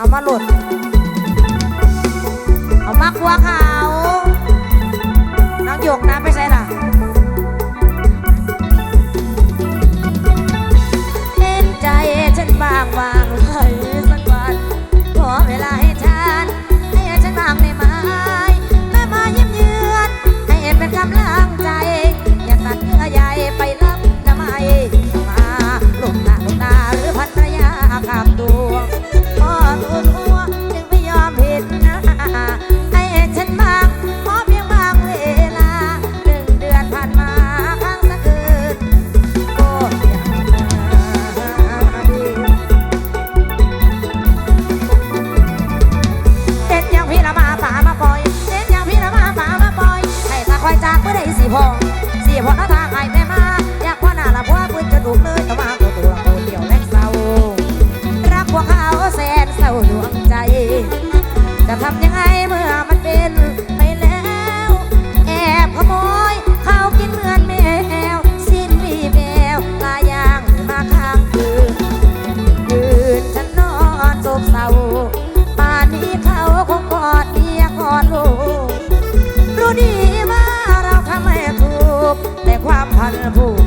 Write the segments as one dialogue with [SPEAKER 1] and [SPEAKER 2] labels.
[SPEAKER 1] เอามาหลุด เอามาคว้าเขาน้องหยกนะ I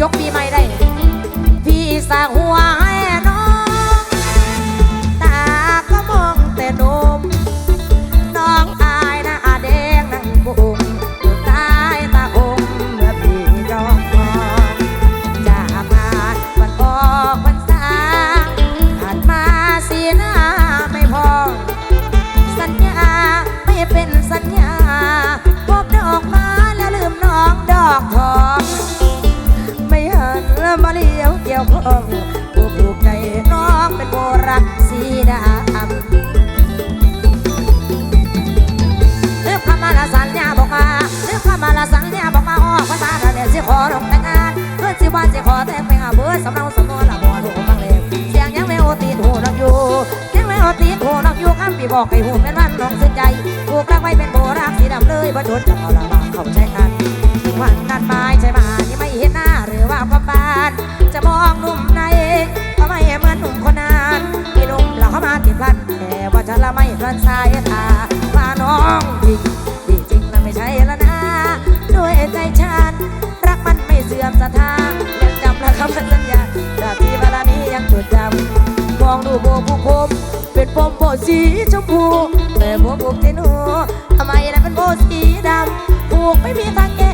[SPEAKER 1] จกปีใหม่ได้ พี่สาหัวให วพงผู้ปลูกในน้องเป็นโบรักสีดำเลือกคำมาละสัญญาบอกมาเลือกคำมาละสัญญาบอกมาออกภาษาเราเนี่ยสิขอลงแต่งงานเพื่อนสิว่าสิขอแต่งไปหาเบื่อสำเนาสำนวนละบอดูบังเลวเสียงยังไม่โอตีหูนักอยู่ยังไม่โอตีหูนักอยู่คำพี่บอกให้หูเป็นวันลองสนใจผูกรักไว้เป็นโบรักสีดำเลยบ่ชดจะเอาละบ้าเข้าใจกันวันนั้นไม้ใช่ไหมนี่ไม่เห็นหน้าหรือว่าความบาน องหนุ่มในก็ไม่เหมือนหนุ่มคนนั้นที่หนุ่มเราเข้ามาติดพันแต่ว่าจะละไม่พลันสายตาว่าน้องดีดีจริงและไม่ใช่แล้วนะด้วยใจฉันรักมันไม่เสื่อมศรัทธายังจำนะคำสัญญาจากที่เวลานี้ยังจดจำมองดูโบผู้คมเป็นปมโบสีชมพูแต่โบบุกที่หนูทำไมแล้วเป็นโบสีดำผูกไม่มีทางแก้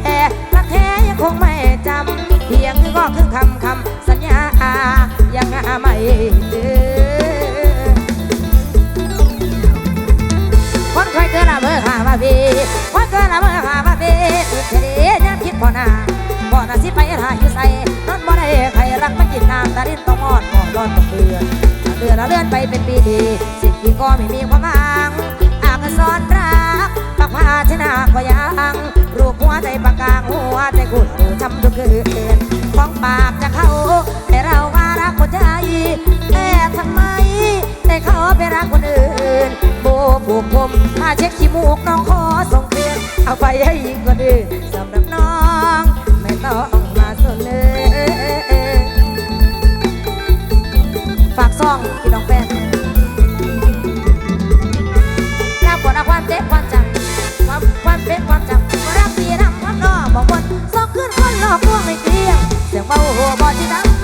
[SPEAKER 1] รักแท้ยังคงไม่จำเพียงคือก็คือคำคำ ยังไม่เจอคนคอยเกินละเมื่อข้ามาพีคนเกินละเมื่อข้ามาพีเฉลี่ยยังคิดพอหน้าพอหน้าสิไปหาอยู่ใส่นอนบ่ได้ใครรักมันกินน้ำตาดินต้องมอดมอดร้อนต้องเดือนเดือนละเลื่อนไปเป็นปีดี สิ่งที่ก็ไม่มีความหวังอากสอนรักปักผ้า ชนะก็ยังรูปหัวใจปากกางหัวใจกุดหูทำทุกคืนของปากจะเข้าให้เราว่ารักคนใจแต่ทำไมได้เขาไปรักคนอื่นโบผูกผมถ้าเช็คขี้มูกน้องขอส่งคืนเอาไปให้ยิงคนอื่นสำหรับน้อง คนหลอกลวงไม่เกลี้ยงเสียงเบาหัวบอที่ดัง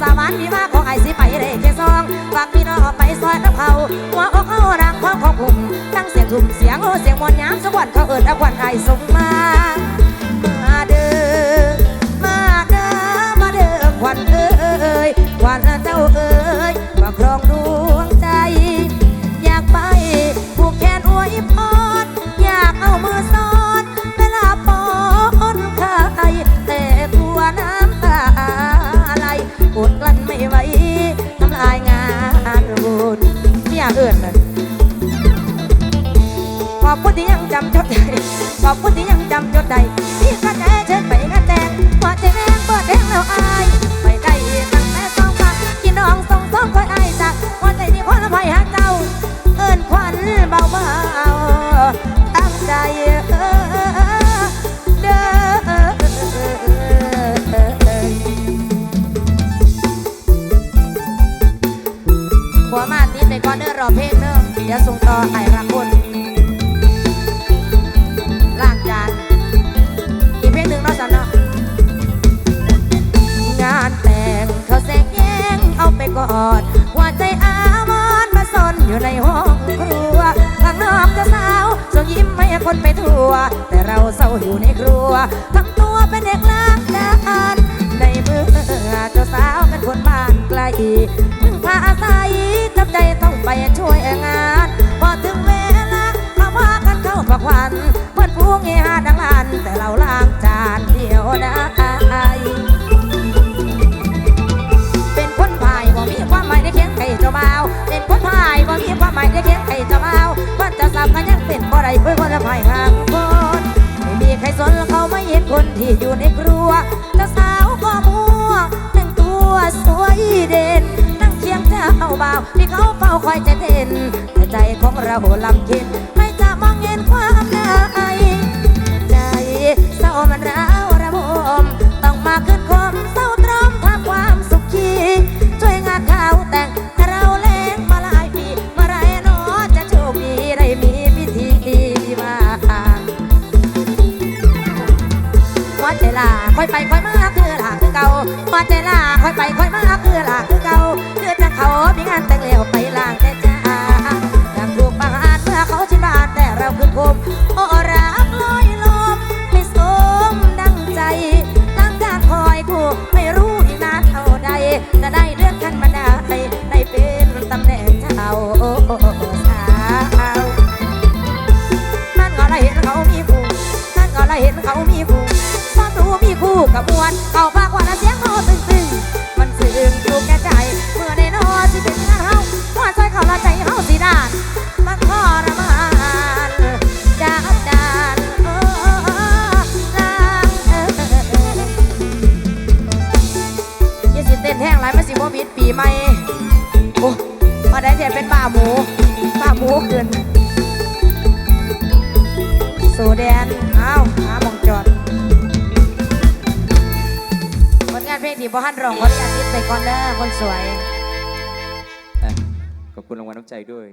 [SPEAKER 1] คนเบาคนสามานมีมาของไอสิไปเลยแค่ซองฝากพี่น้องไปซอยน้ำเขาหัวอกเขารักของของผมตั้งเสียงทุ่มเสียงโอเสียงมวนยามสวรรค์เขาเอิดอาควันไอส่งมมา เดี๋ยวส่งต่อไอ้รักคนล้างจานอีกเพลงหนึ่งเนาะสันเนาะงานแต่งเขาแสกแย่งเอาไปกอดหัวใจอาวรณ์มาซนอยู่ในห้องครัวข้างนอกเจะสาวส่งยิ้มให้คนไปทั่ว แต่เราเศร้าอยู่ในครัวทำตัวเป็นเด็กล้างจานในเมื่อเจ้าสาวเป็นคนบ้านไกลพึ่งพาอาศัยจับใจต้องไปช่วย อยู่ในครัวเจ้าสาวก็มัวแต่งตัวสวยเด่น นั่งเคียงเจ้าเบาวที่เขาเฝ้าคอยใจเด่นแต่ใจของเราลำเค็นไม่จะมองเห็นความ เห็นเขามีคู่พอดูมีคู่กับมวนเขาพากว่าเสียงเขาตึงตึงมันซึ้งอยู่แก่ใจ เมื่อในนอสิเป็นงานเฮาหัวใจเขาละใจเฮาสิด้านมันทรมานจากดานเออลางเอออย่สิเต้นแห้งไรมาสิบ่บิดปีใหม่โอ้มาได้เสียเป็นป้าหมูป้าหมูขึ้นสู่แดน ที่พ่อฮันรองขออนุญาตติดไปก่อนเด้อคนสวย
[SPEAKER 2] ขอบคุณรางวัลน้ำใจด้วย